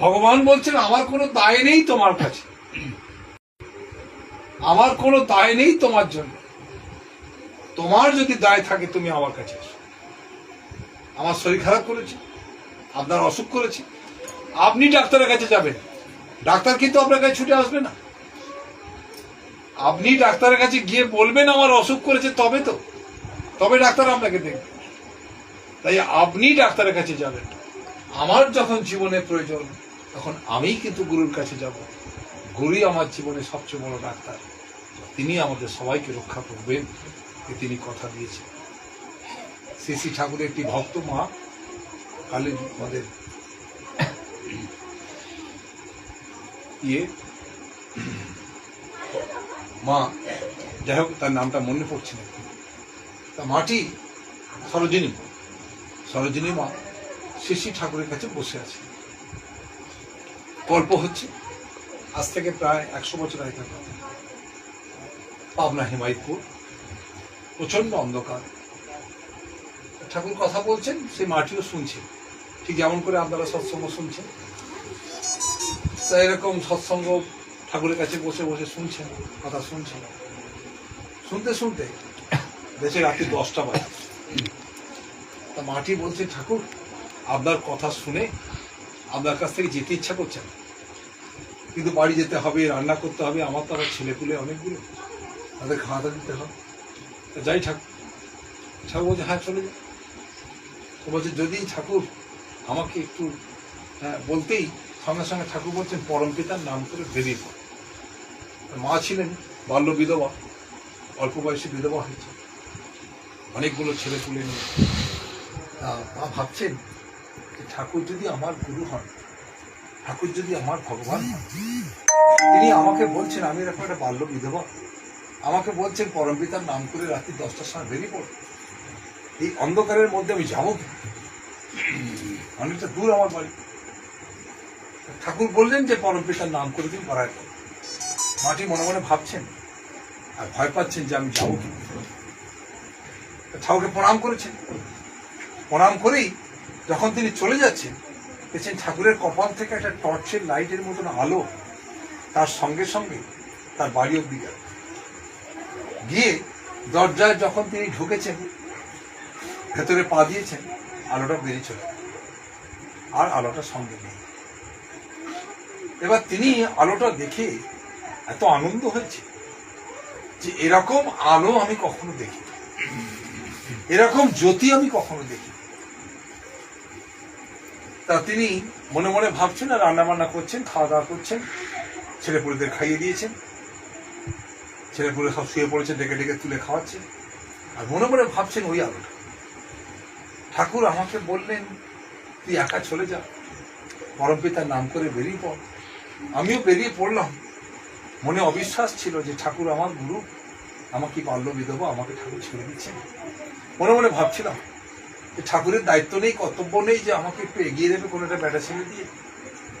ভগবান বলছেন, আমার কোনো দায় নেই তোমার কাছে। আমার কোনো দায় নেই তোমার জন্য। তোমার যদি দায় থাকে, তুমি আমার কাছে এসো। আমার শরীর খারাপ করেছে, আপনার অসুখ করেছে। আপনি ডাক্তারের কাছে যাবেন। ডাক্তার কিন্তু আপনার কাছে ছুটে আসবে না। আপনি ডাক্তারের কাছে গিয়ে বলবেন, আমার অসুখ করেছে তবে তো। তবে ডাক্তার আপনাকে দেখবে। তাই আপনি ডাক্তারের কাছে যাবেন। আমার যখন জীবনে প্রয়োজন তখন আমি কিন্তু গুরুর কাছে যাব। গুরুই আমার জীবনে সবচেয়ে বড় ডাক্তার। তিনি আমাদের সবাইকে রক্ষা করবেন তিনি কথা দিয়েছেন। শ্রী শ্রী ঠাকুরের একটি ভক্ত মা কালী আমাদের ইয়ে মা, যাই হোক, তার নামটা মনে পড়ছে না। তা মাটি, সরোজিনী সরোজিনী মা শ্রী শ্রী ঠাকুরের কাছে বসে আছে। গল্প হচ্ছে। আজ থেকে প্রায় একশো বছর আগেকার কথা পাবনা হিমায়তপুর। প্রচণ্ড অন্ধকার। ঠাকুর কথা বলছেন, সেই মাটিও শুনছে। ঠিক যেমন করে আপনারা সৎসঙ্গ শুনছেন। তা এরকম সৎসঙ্গ ঠাকুরের কাছে বসে বসে শুনছেন, কথা শুনছেন। শুনতে শুনতে দেশে রাত্রি দশটা বাজে। তা মাটি বলছে, ঠাকুর, আপনার কথা শুনে আপনার কাছ থেকে যেতে ইচ্ছা করছে না। কিন্তু বাড়ি যেতে হবে রান্না করতে হবে আমার তো আবার ছেলেপুলে অনেকগুলো। তাদের খাওয়া দাওয়া দিতে হবে। তা যাই ঠাকুর ঠাকুর বলছে হ্যাঁ চলে যাই তো বলছে যদি ঠাকুর আমাকে একটু হ্যাঁ, বলতেই সঙ্গে সঙ্গে ঠাকুর বলছেন পরম পিতার নাম করে বেরিয়ে পড়। মা ছিলেন বাল্য বিধবা অল্প বয়সে বিধবা হয়েছে। অনেকগুলো ছেলে পুলে নিয়ে। তা ভাবছেন যে ঠাকুর যদি আমার গুরু হন ঠাকুর যদি আমার ভগবান তিনি আমাকে বলছেন, আমি এরকম একটা বাল্য বিধবা। আমাকে বলছেন পিতার নাম করে রাত্রি দশটার সময় বেরিয়ে পড়। এই অন্ধকারের মধ্যে আমি যাব অনেকটা দূর আমার বাড়ি। ঠাকুর বললেন যে পরম পিতার নাম করে দিন পাড়ায় পড়। মাটি মনে মনে ভাবছেন আর ভয় পাচ্ছেন যে, আমি যাব ঠাকুরকে প্রণাম করেছেন। প্রণাম করেই যখন তিনি চলে যাচ্ছেন দেখছেন ঠাকুরের কপাল থেকে একটা টর্চের লাইটের মতন আলো তার সঙ্গে সঙ্গে তার বাড়ি অব্দি গেল। গিয়ে দরজায় যখন তিনি ঢুকেছেন, ভেতরে পা দিয়েছেন, আলোটা বেরিয়ে চলে আর আলোটা সঙ্গে নেই। এবার তিনি আলোটা দেখে এত আনন্দ হয়েছে যে এরকম আলো আমি কখনো দেখি এরকম জ্যোতি আমি কখনো দেখি তা তিনি মনে মনে ভাবছেন আর রান্না বান্না করছেন খাওয়া দাওয়া করছেন, ছেলেপুলেদের খাইয়ে দিয়েছেন। ছেলেপুলে সব শুয়ে পড়েছে ডেকে ডেকে তুলে খাওয়াচ্ছেন। আর মনে মনে ভাবছেন, ওই আলোটা। ঠাকুর আমাকে বললেন, তুই একা চলে যা। পিতার নাম করে বেরিয়ে পড়। আমিও বেরিয়ে পড়লাম। মনে অবিশ্বাস ছিল যে ঠাকুর আমার গুরু। আমাকে বাল্য বিধবা? আমাকে ঠাকুর ছেড়ে দিচ্ছেন। মনে মনে ভাবছিলাম ঠাকুরের দায়িত্ব নেই, কর্তব্য নেই যে আমাকে একটু এগিয়ে দেবে কোনো একটা ব্যাটা ছেলে দিয়ে।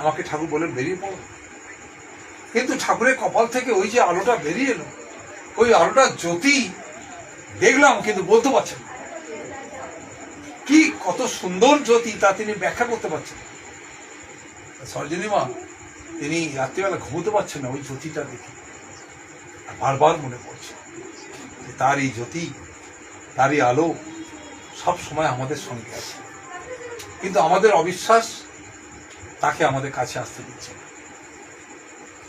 আমাকে ঠাকুর বলে বেরিয়ে পড়ো। কিন্তু ঠাকুরের কপাল থেকে ওই যে আলোটা বেরিয়ে এলো, ওই আলোটা জ্যোতি দেখলাম কিন্তু বলতে পারছেন কি কত সুন্দর জ্যোতি তা তিনি ব্যাখ্যা করতে পারছেন। সরজনী মা, তিনি রাত্রিবেলা ঘুমোতে পারছেন না ওই জ্যোতিটা দেখে। বারবার মনে পড়ছে তার এই জ্যোতি, তার এই আলো সব সময় আমাদের সঙ্গে আছে। কিন্তু আমাদের অবিশ্বাস তাকে আমাদের কাছে আসতে দিচ্ছে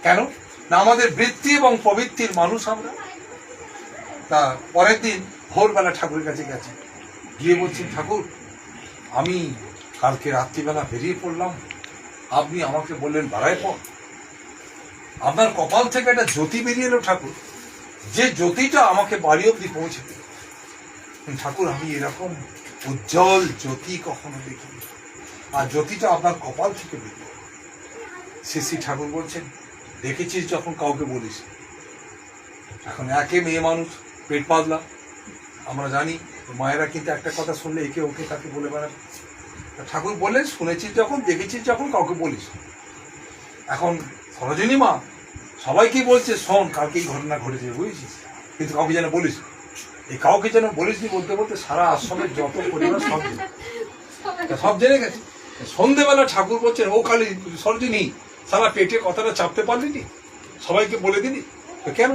কেন? না আমাদের বৃত্তি এবং প্রবৃত্তির মানুষ আমরা। তা পরের দিন ভোরবেলা ঠাকুরের কাছে গেছে। গিয়ে বলছি, ঠাকুর, আমি কালকে রাত্রিবেলা বেরিয়ে পড়লাম। আপনি আমাকে বললেন বাড়ায় পর। আপনার কপাল থেকে একটা জ্যোতি বেরিয়ে এলো ঠাকুর। যে জ্যোতিটা আমাকে বাড়ি অব্দি পৌঁছে দিল। ঠাকুর, আমি এরকম উজ্জ্বল জ্যোতি কখনো দেখিনি। আর জ্যোতিটা আপনার কপাল থেকে বেরিয়ে। শ্রী শ্রী ঠাকুর বলছেন, দেখেছিস যখন কাউকে বলিস এখন একে মেয়ে মানুষ, পেট পাতলা। আমরা জানি, মায়েরা কিন্তু একটা কথা শুনলে একে ওকে তাকে বলে বেড়াবে ঠাকুর বললেন, শুনেছিস যখন, দেখেছিস যখন কাউকে বলিস এখন সরোজিনী মা সবাইকেই বলছে, শোন, কালকে এই ঘটনা ঘটেছে, বুঝেছিস? কিন্তু কাউকে যেন বলিস। এই কাউকে যেন বলিস নি বলতে বলতে সারা আশ্রমের যত পরিবার সব জেনে সব জেনে গেছে। সন্ধেবেলা ঠাকুর বলছেন ও কালী সরজিনী সারা পেটে কথাটা চাপতে পারলি নি? সবাইকে বলে দিলি? তো কেন?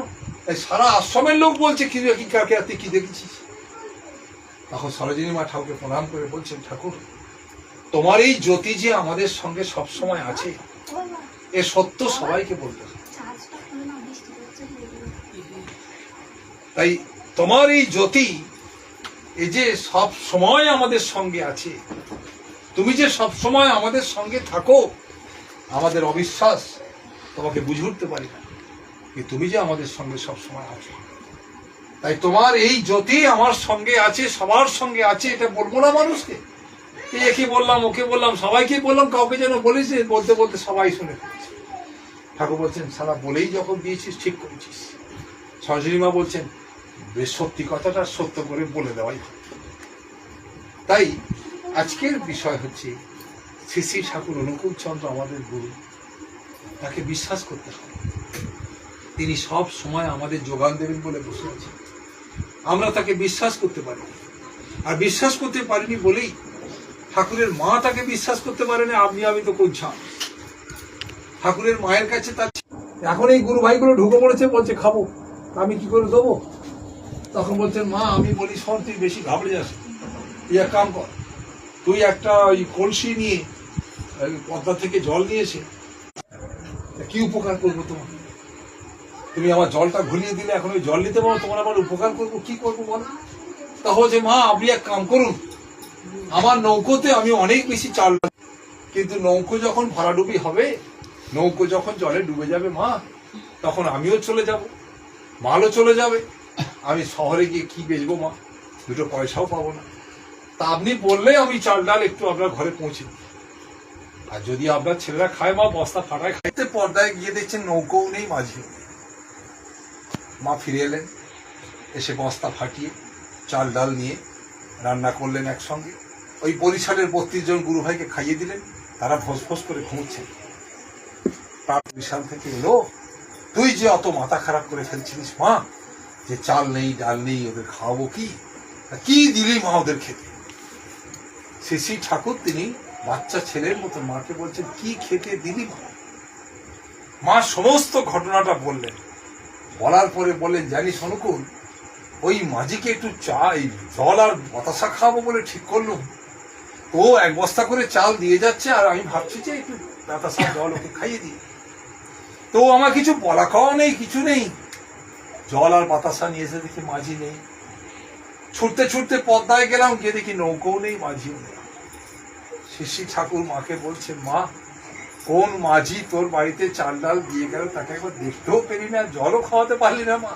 সারা আশ্রমের লোক বলছে কি কি কাকে তুই কি দেখেছিস? তখন সরোজিনী মা ঠাকুরকে প্রণাম করে বলছেন ঠাকুর তোমার এই জ্যোতি যে আমাদের সঙ্গে সব সময় আছে এ সত্য সবাইকে বলতে তাই তোমার এই জ্যোতি এই যে সব সময় আমাদের সঙ্গে আছে, তুমি যে সব সময় আমাদের সঙ্গে থাকো, আমাদের অবিশ্বাস তোমাকে বুঝে উঠতে পারি না যে তুমি যে আমাদের সঙ্গে সব সময় আছো। তাই তোমার এই জ্যোতি আমার সঙ্গে আছে, সবার সঙ্গে আছে, এটা বলব না মানুষকে। একে বললাম, ওকে বললাম, সবাইকে বললাম, কাউকে যেন বলিস বলতে বলতে সবাই শুনে ফেলেছে। ঠাকুর বলছেন সারা বলেই যখন দিয়েছিস, ঠিক করেছিস। সরস্বতী মা বলছেন সত্যি কথাটা সত্য করে বলে দেওয়াই। তাই আজকের বিষয় হচ্ছে, শ্রী শ্রী ঠাকুর অনুকূল চন্দ্র আমাদের গুরু, তাকে বিশ্বাস করতে হবে তিনি সব সময় আমাদের যোগান দেবেন বলে বসে আছেন আমরা তাকে বিশ্বাস করতে পারি। আর বিশ্বাস করতে পারিনি বলেই ঠাকুরের মা তাকে বিশ্বাস করতে পারেনি আপনি, আমি তো করছাম ঠাকুরের মায়ের কাছে তার এখন এই গুরু ভাইগুলো ঢুকে পড়েছে, বলছে, খাব। আমি কি করে দেবো? তখন বলছেন, মা, আমি বলি সর তুই বেশি ঘাবড়ে যাস। তুই এক কাম কর, তুই একটা ওই কলসি নিয়ে পদ্মা থেকে জল নিয়েছে কি উপকার করব তোমার? তুমি আমার জলটা ঘুরিয়ে দিলে, এখন ওই জল নিতে পারো, তোমার আমার উপকার করব, কি করব বলো? তখন যে, মা, আপনি এক কাম করুন, আমার নৌকোতে আমি অনেক বেশি চাল কিন্তু নৌকো যখন ভরাডুবি হবে, নৌকো যখন জলে ডুবে যাবে, মা, তখন আমিও চলে যাব, মালও চলে যাবে আমি শহরে গিয়ে কি বেচবো, মা? দুটো পয়সাও পাবো না। তা আপনি বললে আমি চাল ডাল একটু আপনার ঘরে পৌঁছে। আর যদি আপনার ছেলেরা খায়, মা, বস্তা ফাটায় খাইতে পর্দায় গিয়ে দেখছেন নৌকোও নেই মাঝে। মা ফিরে এলেন, এসে বস্তা ফাটিয়ে, চাল ডাল নিয়ে রান্না করলেন একসঙ্গে। ওই বরিশালের বত্রিশ জন গুরু ভাইকে খাইয়ে দিলেন, তারা ফোস ফোস করে ঘুমোচ্ছেন। তার বিশাল থেকে এলো। তুই যে অত মাথা খারাপ করে ফেলছিলিস, মা যে চাল নেই, ডাল নেই, ওদের খাওয়াবো কি? কি দিলি মা ওদের খেতে? শিশি ঠাকুর, তিনি বাচ্চা ছেলের মতো মাকে বলছেন, কি খেতে দিলি মা? মা সমস্ত ঘটনাটা বললেন। বলার পরে বললেন, জানিস অনুকূল, ওই মাঝিকে একটু চা জল আর বাতাসা খাব বলে ঠিক করলুম। ও এক বস্তা করে চাল দিয়ে যাচ্ছে, আর আমি ভাবছি যে একটু বাতাসা জল ওকে খাইয়ে দিই। তো আমার কিছু বলা খাওয়া নেই, কিছু নেই। জল আর বাতাসা নিয়ে এসে দেখি মাঝি নেই। ছুটতে ছুটতে পদ্মায় গেলাম, গিয়ে দেখি নৌকোও নেই, মাঝিও নেই। শিশি ঠাকুর মাকে বলছে, মা, কোন মাঝি তোর বাড়িতে চাল ডাল দিয়ে গেল, তাকে একবার দেখতেও পেলি না, জলও খাওয়াতে পারলি না, মা?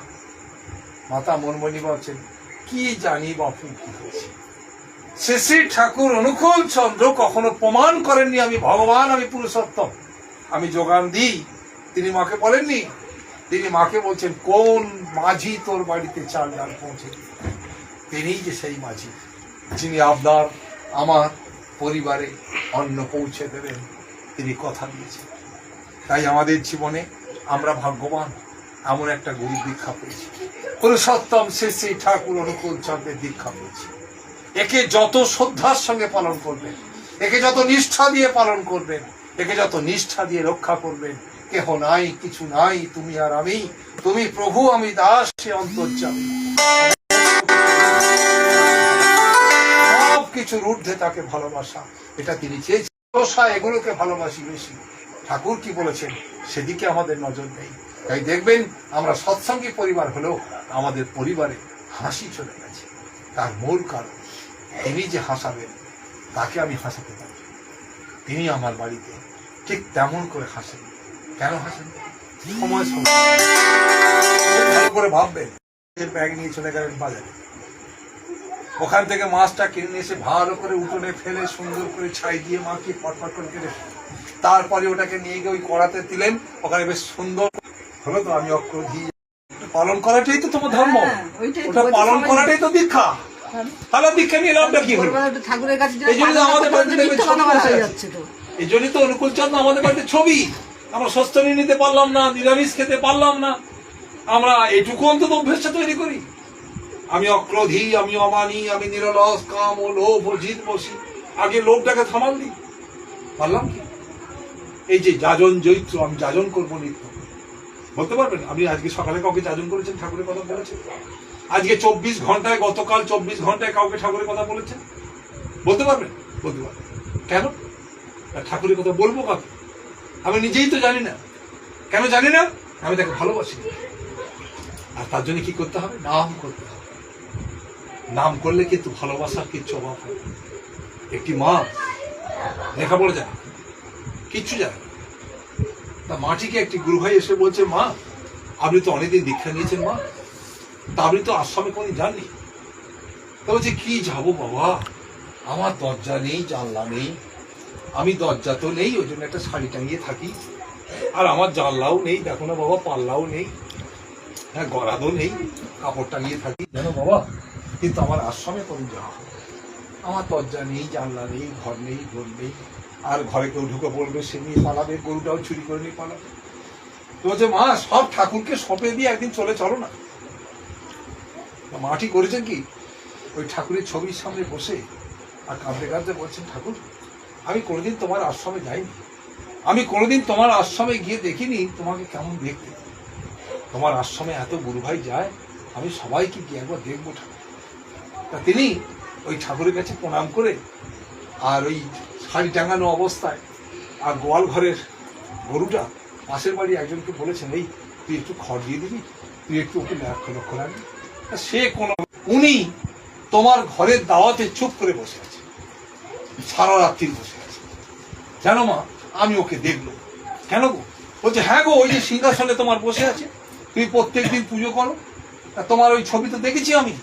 মাতা মনমণি বলছেন কি জানি বাপু কি হয়েছে? শ্রী ঠাকুর অনুকূল চন্দ্র কখনো প্রমাণ করেননি, আমি ভগবান, আমি পুরুষোত্তম, আমি যোগান দিই। তিনি মাকে বলেননি তিনি মাকে বলছেন, কোন মাঝি তোর বাড়িতে চাল ডাল পৌঁছে তিনিই যে সেই মাঝি, যিনি আপনার, আমার পরিবারে অন্ন পৌঁছে দেবেন, তিনি কথা দিয়েছেন। তাই আমাদের জীবনে আমরা ভাগ্যবান, এমন একটা গুরু দীক্ষা পেয়েছি। পুরুষোত্তম শ্রী শ্রী ঠাকুর অনুকূল চন্দ্রের দীক্ষা পেয়েছি। একে যত শ্রদ্ধার সঙ্গে পালন করবেন, একে যত নিষ্ঠা দিয়ে পালন করবেন, একে যত নিষ্ঠা দিয়ে রক্ষা করবেন কেহ নাই, কিছু নাই, তুমি আর আমি। তুমি প্রভু, আমি দাস, সে অন্তর্যামী। সব কিছুর ঊর্ধ্বে তাকে ভালোবাসা। এটা তিনি চেয়েছেন। এগুলোকে ভালোবাসি বেশি। ঠাকুর কি বলেছেন? সেদিকে আমাদের নজর নেই। তাই দেখবেন, আমরা সৎসঙ্গী পরিবার হলেও আমাদের পরিবারে হাসি চলে গেছে। তার মূল কারণ, তিনি যে হাসাবেন, তাকে আমি হাসাতে পারি। তিনি আমার বাড়িতে ঠিক তেমন করে হাসেন। কেন হাসেন? সময় সময়। ভালো করে ভাববেন ব্যাগ নিয়ে চলে গেলেন বাজারে। ওখান থেকে মাছটা কিনে নিয়ে এসে ভালো করে উঠোনে ফেলে সুন্দর করে ছাই দিয়ে মাখিয়ে ফটফট করে কেটে তারপরে ওটাকে নিয়ে গিয়ে ওই কড়াতে দিলেন। ওখানে বেশ সুন্দর হলো তো আমি অক্রধি পালন করাটাই তো তোমার ধর্ম। হ্যাঁ, ওটা পালন করাটাই তো দীক্ষা তাহলে দীক্ষা নিয়ে লাভটা কি হলো? ঠাকুরের কাছে এই জন্য আমাদের বাড়িতে হয়ে এই জন্যই তো অনুকূল চন্দ্র আমাদের বাড়িতে ছবি। আমরা সস্তনী নিতে পারলাম না, নিরামিষ খেতে পারলাম না। আমরা এটুকু অন্তত অভ্যেসটা তৈরি করি। আমি অক্রোধী, আমি অমানি, আমি নিরলস, কাম ও লোভ ও জিদ বসি। আগে লোভটাকে থামান দিই পারলাম কি? এই যে যাজন জৈত্র, আমি যাজন করব নিত্য। বলতে পারবেন? আপনি আজকে সকালে কাউকে যাজন করেছেন, ঠাকুরের কথা বলেছেন? আজকে চব্বিশ ঘন্টায়, গতকাল চব্বিশ ঘন্টায় কাউকে ঠাকুরের কথা বলেছেন? বলতে পারবেন? বলতে পারবেন। কেন? ঠাকুরের কথা বলব কাকে? আমি নিজেই তো জানি না। কেন জানি না? আমি তাকে ভালোবাসি। আর তার জন্য কি করতে হবে? নাম করতে হবে। নাম করলে কিন্তু ভালোবাসার কিচ্ছু অভাব না। একটি মা লেখাপড়া জানে কিচ্ছু জানে তা মাটিকে একটি গুরু ভাই এসে বলছে, মা, আপনি তো অনেকদিন দীক্ষা নিয়েছেন, মা। তা আপনি তো আশ্রমে কোনদিন যাননি? তা বলছে, কি যাব বাবা? আমার দরজা নেই, জানলা নেই। আমি দরজা তো নেই ওই জন্য একটা শাড়ি টাঙিয়ে থাকি। আর আমার জানলাও নেই দেখো না বাবা পাল্লাও নেই হ্যাঁ গরাদও নেই কাপড় টাঙিয়ে থাকি। জানো বাবা কিন্তু আমার আশ্রমে কোনো যাওয়া? আমার দরজা নেই জানলা নেই ঘর নেই ঘর নেই। আর ঘরে কেউ ঢুকে পড়বে সে নিয়ে পালাবে গরুটাও চুরি করে নিয়ে পালাবে। তো বলছে মা সব ঠাকুরকে সঁপে দিয়ে একদিন চলে চলো না। মাটি করেছেন কি? ওই ঠাকুরের ছবির সামনে বসে আর কাঁদতে কাঁদতে বলছেন ঠাকুর আমি কোনোদিন তোমার আশ্রমে যাইনি। আমি কোনোদিন তোমার আশ্রমে গিয়ে দেখিনি তোমাকে কেমন দেখতে। তোমার আশ্রমে এত গুরু ভাই যায়, আমি সবাইকে গিয়ে একবার দেখব ঠাকুর। তা তিনি ওই ঠাকুরের কাছে প্রণাম করে আর ওই শাড়ি টাঙানো অবস্থায় আর গোয়াল ঘরের গরুটা পাশের বাড়ি একজনকে বলেছেন, এই, তুই একটু খড় দিয়ে দিবি, তুই একটু ওকে লক্ষ্য লক্ষ্য রাখবি। সে কোন উনি তোমার ঘরের দাওয়াতে চুপ করে বসে আছে। সারা রাত্রি বসে আছে। জানো মা, আমি ওকে দেখল কেন গো? বলছে হ্যাঁ গো, ওই যে সিংহাসনে তোমার বসে আছে। তুমি প্রত্যেক দিন পুজো করো। তোমার ওই ছবি তো দেখেছি আমি।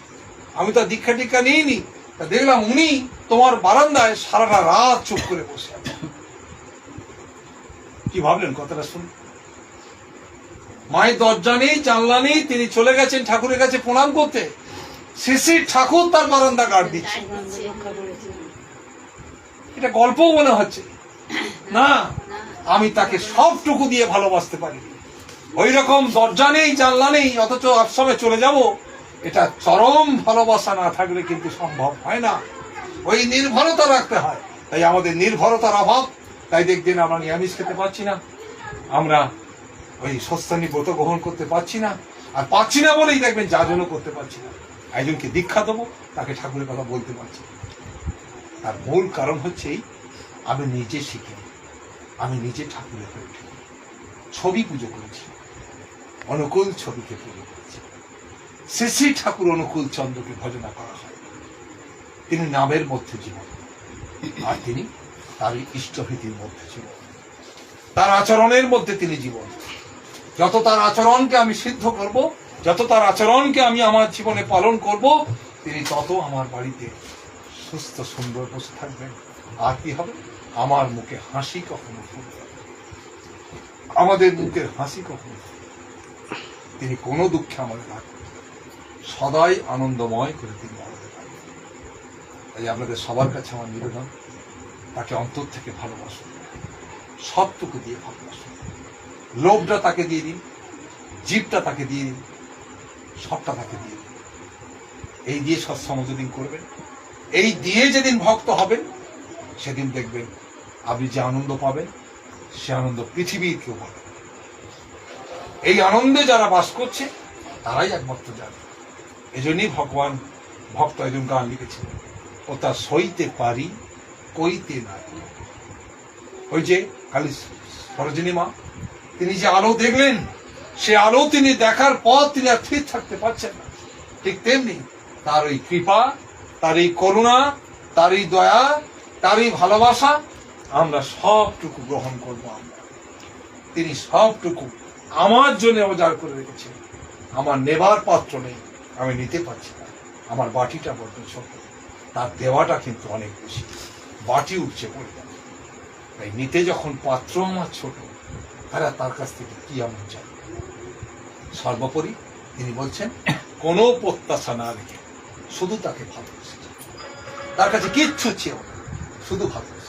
আমি তো দীক্ষা টিক্ষা নিইনি। তা দেখলাম উনি তোমার বারান্দায় সারাটা রাত চুপ করে বসে আছে। কি ভাবলেন কথাটা শুনুন মায়ের দরজা নেই, জানলা নেই, তিনি চলে গেছেন ঠাকুরের কাছে প্রণাম করতে। শিশির ঠাকুর তার বারান্দা গাড় দিচ্ছে। এটা গল্পও মনে হচ্ছে। না, আমি তাকে সবটুকু দিয়ে ভালোবাসতে পারি। ওই রকম দরজা নেই, জানলা নেই, অথচ আশ্রমে চলে যাব, এটা চরম ভালোবাসা না থাকলে কিন্তু সম্ভব হয় না। ওই নির্ভরতা রাখতে হয়। তাই আমাদের নির্ভরতার অভাব, তাই দেখবেন আমরা নিরামিষ খেতে পারছি না। আমরা ওই সস্তানি ব্রত গ্রহণ করতে পারছি না। আর পাচ্ছি না বলেই দেখবেন যা করতে পারছি না। একজনকে দীক্ষা দেবো, তাকে ঠাকুরের কথা বলতে পারছি। তার মূল কারণ হচ্ছে আমি নিজে শিখিনি। আমি নিজে ঠাকুরের হয়ে উঠি ছবি পুজো করেছি। অনুকূল ছবিকে পুজো করেছি। শ্রী শ্রী ঠাকুর অনুকূল চন্দ্রকে ভজনা করা হয়। তিনি নামের মধ্যে জীবন। আর তিনি তার ইষ্টভীতির মধ্যে জীবন। তার আচরণের মধ্যে তিনি জীবন। যত তার আচরণকে আমি সিদ্ধ করব, যত তার আচরণকে আমি আমার জীবনে পালন করব, তিনি তত আমার বাড়িতে সুস্থ, সুন্দর বসে থাকবেন। আর কি হবে? আমার মুখে হাসি কখনো ফুটবে আমাদের মুখের হাসি কখনো তিনি কোনো দুঃখে আমাদের রাখবেন সদাই আনন্দময় করে তিনি আমাদের তাই আপনাদের সবার কাছে আমার নিবেদন, তাকে অন্তর থেকে ভালোবাসুন। সবটুকু দিয়ে ভালোবাসুন। লোভটা তাকে দিয়ে দিন, জীবটা তাকে দিয়ে দিন, সবটা তাকে দিয়ে দিন। এই দিয়ে সৎসঙ্গ যেদিন করবেন এই দিয়ে যেদিন ভক্ত হবেন, সেদিন দেখবেন আপনি যে আনন্দ পাবেন, সে আনন্দ পৃথিবীর কেউ পাবে এই আনন্দে যারা বাস করছে, তারাই একমাত্র জানে। এজন্যই ভগবান ভক্ত একজন গান লিখেছিলেন ও তা সইতে পারি, কইতে না ওই যে কালী সরোজিনী মা তিনি যে আলো দেখলেন, সে আলো তিনি দেখার পর তিনি আর স্থির থাকতে পারছেন না। ঠিক তেমনি তার ওই কৃপা তার এই করুণা তার এই দয়া তার এই ভালোবাসা, আমরা সবটুকু গ্রহণ করব আমরা। তিনি সবটুকু আমার জন্য অজার করে রেখেছেন। আমার নেবার পাত্র নেই, আমি নিতে পারছি না। আমার বাটিটা বড্ড ছোট, তার দেওয়াটা কিন্তু অনেক বেশি। বাটি উঠছে পড়ে যাবে তাই নিতে যখন পাত্র আমার ছোট, তারা তার কাছ থেকে কি এমন চাই সর্বোপরি তিনি বলছেন, কোনো প্রত্যাশা না রেখে শুধু তাকে ভালোবেসেছে তার কাছে কিচ্ছু চেয়েও না শুধু ভালোবেসে